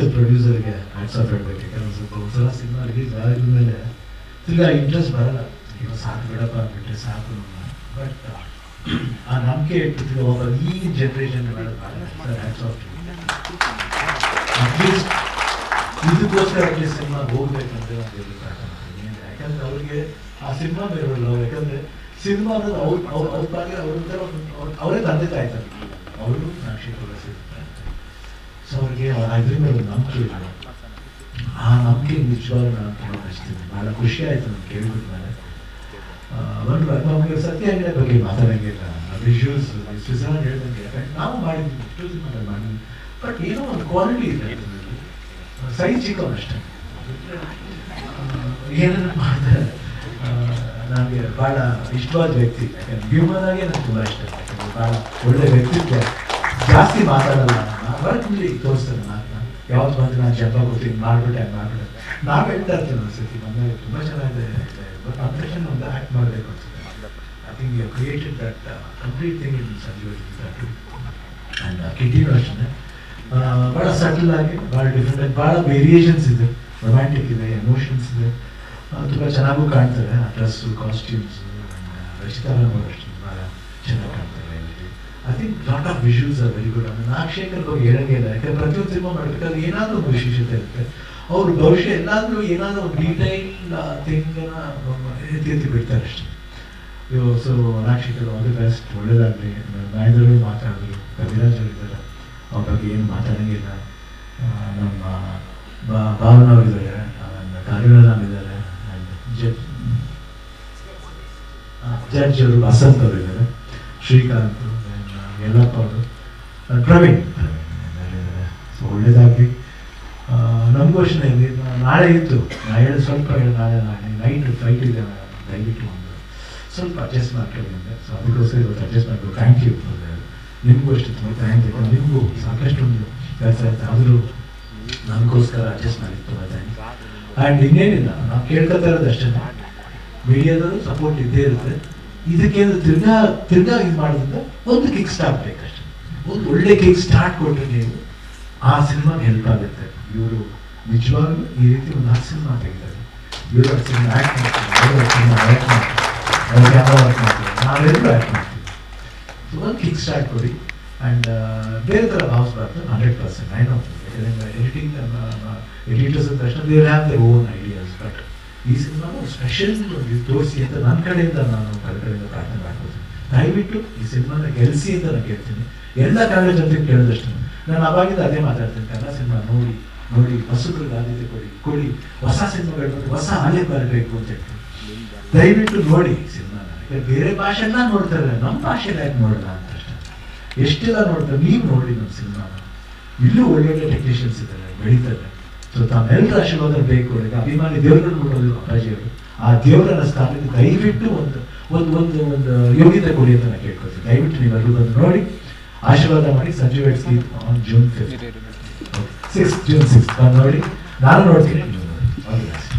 First ಪ್ರೊಡ್ಯೂಸರ್ಗೆ hats off ಹೇಳ್ಬೇಕು ಯಾಕಂದ್ರೆ ಸ್ವಲ್ಪ ಒಂದ್ಸಲ ಸಿನಿಮಾ ರಿಲೀಸ್ ಆದ್ಮೇಲೆ ತಿರ್ಗಾ ಇಂಟ್ರೆಸ್ಟ್ ಬರಲ್ಲ. ಈಗ ಸಾಕು ಬಿಡಪ್ಪ ಅಂದ್ಬಿಟ್ರೆ ಸಾಕು ಬಟ್ ಆ ನಂಬಿಕೆ ಇಟ್ಟಿದ್ರು ಒಬ್ಬ ಈ generation hats off at least ಇದಕ್ಕೋಸ್ಕರ ಅಟ್ಲೀಸ್ಟ್ ಸಿನಿಮಾ ಹೋಗ್ಬೇಕಂದ್ರೆ ಒಂದು. ಯಾಕಂದ್ರೆ ಅವ್ರಿಗೆ ಆ ಸಿನಿಮಾ ಬೇರೆಲ್ಲ ಯಾಕಂದ್ರೆ ಸಿನಿಮಾ ಅನ್ನೋದು ಅವ್ರ ಅವ್ರ ಅವ್ರ ಬಗ್ಗೆ ಅವ್ರ ಅವ್ರ- ತಂದೆ ತಾಯ್ತಾರೆ ಅವರು ಸಾಕ್ಷಿ ಸಿಗ್ತಾರೆ ಸೊ ಅವ್ರಿಗೆ ಅದ್ರ ಮೇಲೆ ನಂಬಿಕೆ ಇಲ್ಲ ಆ ನಂಬಿಕೆ ನಿಜವಾಗ್ಲೂ ನಾನು ತುಂಬ ಮೆಚ್ತೀನಿ ಭಾಳ ಖುಷಿ ಆಯ್ತು ನಾನು ಕೇಳಿದ ಮೇಲೆ ಒಂದು ಸತ್ಯ ಆಗಿದೆ ಬಗ್ಗೆ ಮಾತಾಡಂಗಿಲ್ಲ. ವಿಜುವಲ್ಸ್ ಸ್ವಿಟ್ಜರ್ಲೆಂಡ್ ಹೇಳ್ದಂಗೆ. ನಾವು ಮಾಡಿದ್ವಿ ಚೂಸ್ ಮಾಡಿ ಮಾಡಿದ್ವಿ. ಬಟ್ ಏನೋ ಒಂದು ಕ್ವಾಲಿಟಿ ಇದೆ ಸೈಜ್ ಚಿಕ್ಕವನಷ್ಟೇ ಏನಾದ್ರು ಮಾಡಿದ್ರೆ ನನಗೆ ಭಾಳ ಇಷ್ಟವಾದ ವ್ಯಕ್ತಿ. ಯಾಕಂದ್ರೆ ಹ್ಯೂಮನ್ ಆಗಿ ನನಗೆ ತುಂಬ ಇಷ್ಟ. ಭಾಳ ಒಳ್ಳೆ ವ್ಯಕ್ತಿತ್ವ. ಜಾಸ್ತಿ ಮಾತಾಡಲ್ಲ. ವರ್ಕ್ಲಿ ತೋರಿಸ್ತಾರೆ ನಾನು ಯಾವತ್ತು ಬಂದು ನಾನು ಜಪ ಕೊಡ್ತೀನಿ ಮಾಡ್ಬಿಟ್ಟೆ ಮಾಡ್ಬಿಟ್ಟೆ. ನಾವು ಹೇಳ್ತಾ ಇರ್ತೀವಿ ಒಂದ್ಸತಿ ಬಂದಾಗ ತುಂಬ ಚೆನ್ನಾಗಿದೆ. ಕಾಂಪಿಟೇಷನ್ ಒಂದು ಆ್ಯಕ್ಟ್ ಮಾಡಬೇಕು ಅನ್ಸುತ್ತೆ I think you created that complete thing in Sanjeev and ಕಿಟಿನೂ ಅಷ್ಟೇ ಭಾಳ ಸಟಲ್ ಆಗಿ ಭಾಳ ಡಿಫ್ರೆಂಟ್ ಭಾಳ ವೇರಿಯೇಷನ್ಸ್ ಇದೆ. ರೊಮ್ಯಾಂಟಿಕ್ ಇದೆ ಎಮೋಷನ್ಸ್ ಇದೆ. ತುಂಬ ಚೆನ್ನಾಗೂ ಕಾಣ್ತವೆ ಆ ಡ್ರೆಸ್ಸು ಕಾಸ್ಟ್ಯೂಮ್ಸು ರಚಿತಾ ಅಷ್ಟೇ ಭಾಳ ಚೆನ್ನಾಗಿ ಇಲ್ಲಿ ಐ ಥಿಂಕ್ ಲಾಟ್ ಆಫ್ ವಿಶ್ಯೂಸ್ ಆರ್ ವೆರಿ ಗುಡ್ ಆಮೇಲೆ ನಾಗಶೇಖರ್ ಬಗ್ಗೆ ಹೇಳಂಗೆ ಇಲ್ಲ. ಯಾಕಂದ್ರೆ ಪ್ರತಿಯೊಂದು ಸಿನಿಮಾ ಮಾಡಬೇಕಾದ್ರೆ ಏನಾದರೂ ಒಂದು ವಿಶೇಷತೆ ಇರುತ್ತೆ. ಅವ್ರು ಭವಿಷ್ಯ ಎಲ್ಲಾದರೂ ಏನಾದರೂ ಒಂದು ಡೀಟೈಲ್ ಥಿಂಗನ್ನ ಎತ್ತಿ ಎತ್ತಿ ಬಿಡ್ತಾರೆ ಅಷ್ಟೇ. ಇವು ಸೊ ನಾಕ್ಷಿಕರು ಆಲ್ ದಿ ಬೆಸ್ಟ್ ಒಳ್ಳೇದಾಗಲಿ. ನಾಯ್ದರು ಮಾತಾಡಿದ್ರು. ಕವಿರಾಜ್ ಇದ್ದಾರೆ. ಅವ್ರ ಬಗ್ಗೆ ಏನು ಮಾತಾಡಂಗಿಲ್ಲ ನಮ್ಮ ಭಾವನ ಇದ್ದಾರೆ. ಆಮೇಲೆ ಕಾರಿರಾಮ್ ಇದ್ದಾರೆ. ಜಡ್ಜ್ ಜಡ್ಜ್ ಅವರು ವಸಂತ್ ಅವರು ಇದ್ದಾರೆ. ಶ್ರೀಕಾಂತ್ ಡ್ರಮಿಂಗ್ ಅವರು ಪ್ರವೀಣ್ ಸೊ ಒಳ್ಳೇದಾಗಲಿ. ನಮಗೂ ನಾಳೆ ಇತ್ತು. ನಾ ಹೇಳಿ ಸ್ವಲ್ಪ ಹೇಳಿ, ನಾಳೆ ನಾಳೆ. ನೈಟ್ ಫ್ಲೈಟ್ ಇದೆ ದಯವಿಟ್ಟು ಒಂದು ಸ್ವಲ್ಪ ಅಡ್ಜಸ್ಟ್ ಮಾಡ್ಕೊಳ್ಳಿ ಅಂದರೆ ಸೊ ಅದಕ್ಕೋಸ್ಕರ ಇವತ್ತು ಅಡ್ಜಸ್ಟ್ ಮಾಡಬೇಕು ಥ್ಯಾಂಕ್ ಯು ನಿಮಗೂ ಅಷ್ಟೇ ತುಂಬ ಥ್ಯಾಂಕ್ ಯು ನಿಮಗೂ ಸಾಕಷ್ಟು ಒಂದು ಕೆಲಸ ಆಯ್ತು. ಆದರೂ ನನಗೋಸ್ಕರ ಅಡ್ಜಸ್ಟ್ ಮಾಡಿ. ತುಂಬ ಯು ಆ್ಯಂಡ್ ಇನ್ನೇನಿಲ್ಲ, ನಾವು ಕೇಳ್ಕೊತಾ ಇರೋದು ಅಷ್ಟೇ. ಮೀಡಿಯಾದವರು ಸಪೋರ್ಟ್ ಇದ್ದೇ ಇರುತ್ತೆ. ಇದಕ್ಕೇನು ತಿರ್ಗಾ ತಿರ್ಗಾ ಇದು ಮಾಡೋದ್ರಿಂದ ಒಂದು ಕಿಕ್ ಸ್ಟಾರ್ಟ್ ಬೇಕಷ್ಟೇ. ಒಂದು ಒಳ್ಳೆ ಕಿಕ್ ಸ್ಟಾರ್ಟ್ ಕೊಟ್ಟರೆ ನೀವು ಆ ಸಿನಿಮಾಗೆ ಹೆಲ್ಪ್ ಆಗುತ್ತೆ. ಇವರು ನಿಜವಾಗ್ಲೂ ಈ ರೀತಿ ಒಂದು ಹತ್ತು ಸಿನಿಮಾ ತೆಗಿದ್ದಾರೆ ಇವರು ಸಿನಿಮಾ ಆ್ಯಕ್ಟ್ ಮಾಡ್ತಾರೆ. ಸಿನಿಮಾ ಆ್ಯಕ್ಟ್ ಮಾಡ್ತಾರೆ. ಕ್ಯಾಮ್ರಾ ವರ್ಕ್ ಮಾಡ್ತಾರೆ? ನಾವೆಲ್ಲರೂ ಆ್ಯಕ್ಟ್ ಮಾಡ್ತೀವಿ. ಸೊ ಒಂದು ಕಿಕ್ ಸ್ಟಾರ್ಟ್ ಕೊಡಿ. ಆ್ಯಂಡ್ ಬೇರೆ ಥರ ಭಾವಿಸ್ಬಾರ್ದು. Hundred percent. ಐ ನೋ ಯಾಕಂದರೆ ಎಡಿಟಿಂಗ್ ಎಡಿಟರ್ಸ್ ಅಂದ ತಕ್ಷಣ ದೇವ್ರು ಹ್ಯಾವ್ ದೇ ಓನ್ ಬಟ್ ಈ ಸಿನಿಮಾನು ಸ್ಪೆಷಲ್ ತೋರಿಸಿ ಅಂತ ನನ್ನ ಕಡೆಯಿಂದ ನಾನು ಕಡೆ ಕಡೆಯಿಂದ ಪ್ರಾರ್ಥನೆ ಮಾಡ್ಬೋದು ದಯವಿಟ್ಟು ಈ ಸಿನಿಮಾನ ಗೆಲ್ಸಿ ಅಂತ ನಾನು ಕೇಳ್ತೀನಿ. ಎಲ್ಲ ಕನ್ನಡ ಜನರಿಗೆ ಕೇಳಿದಷ್ಟು. ನಾನು ಅವಾಗಿಂದ ಅದೇ ಮಾತಾಡ್ತೀನಿ. ಕನ್ನಡ ಸಿನಿಮಾ ನೋಡಿ ನೋಡಿ, ಹೊಸಬ್ರಿಗೆ ಆದ್ಯತೆ ಕೊಡಿ ಕೊಡಿ. ಹೊಸ ಸಿನಿಮಾಗಳು ಹೊಸ ಹಾಲೆ ಬರಬೇಕು ಅಂತ ಹೇಳ್ತೀನಿ. ದಯವಿಟ್ಟು ನೋಡಿ ಸಿನಿಮಾನ ಬೇರೆ ಭಾಷೆನ ನೋಡ್ತಾರೆ. ನಮ್ಮ ಭಾಷೆನ ಯಾಕೆ ನೋಡಲ್ಲ ಅಂತ ಎಷ್ಟೆಲ್ಲ ನೋಡ್ತಾರೆ? ನೀವು ನೋಡಿ ನಮ್ಮ ಸಿನಿಮಾನ ಇಲ್ಲೂ ಒಳ್ಳೆ ಟೆಕ್ನಿಷಿಯನ್ಸ್ ಇದ್ದಾರೆ ಬೆಳೀತಾರೆ ಸೊ ತಮ್ಮೆಲ್ಲರ ಆಶೀರ್ವಾದ ಬೇಕು ಈಗ ಅಭಿಮಾನಿ ದೇವರನ್ನು ನೋಡೋದು ಅಪ್ಪಾಜಿಯವರು ಆ ದೇವರನ್ನ ಸ್ಥಾನಕ್ಕೆ ದಯವಿಟ್ಟು ಒಂದು ಒಂದು ಒಂದು ಒಂದು ಯೋಗ್ಯತೆ ಕೊಡಿ ಅಂತ ನಾನು ಕೇಳ್ಕೊತೀನಿ ದಯವಿಟ್ಟು ನೀವೆಲ್ಲರೂ ಬಂದು ನೋಡಿ. ಆಶೀರ್ವಾದ ಮಾಡಿ Sanjeev ಎಡ್ಸ್ಗಿ on June fifth six June six ಬಂದು ನೋಡಿ. ನಾನು ನೋಡ್ತೀನಿ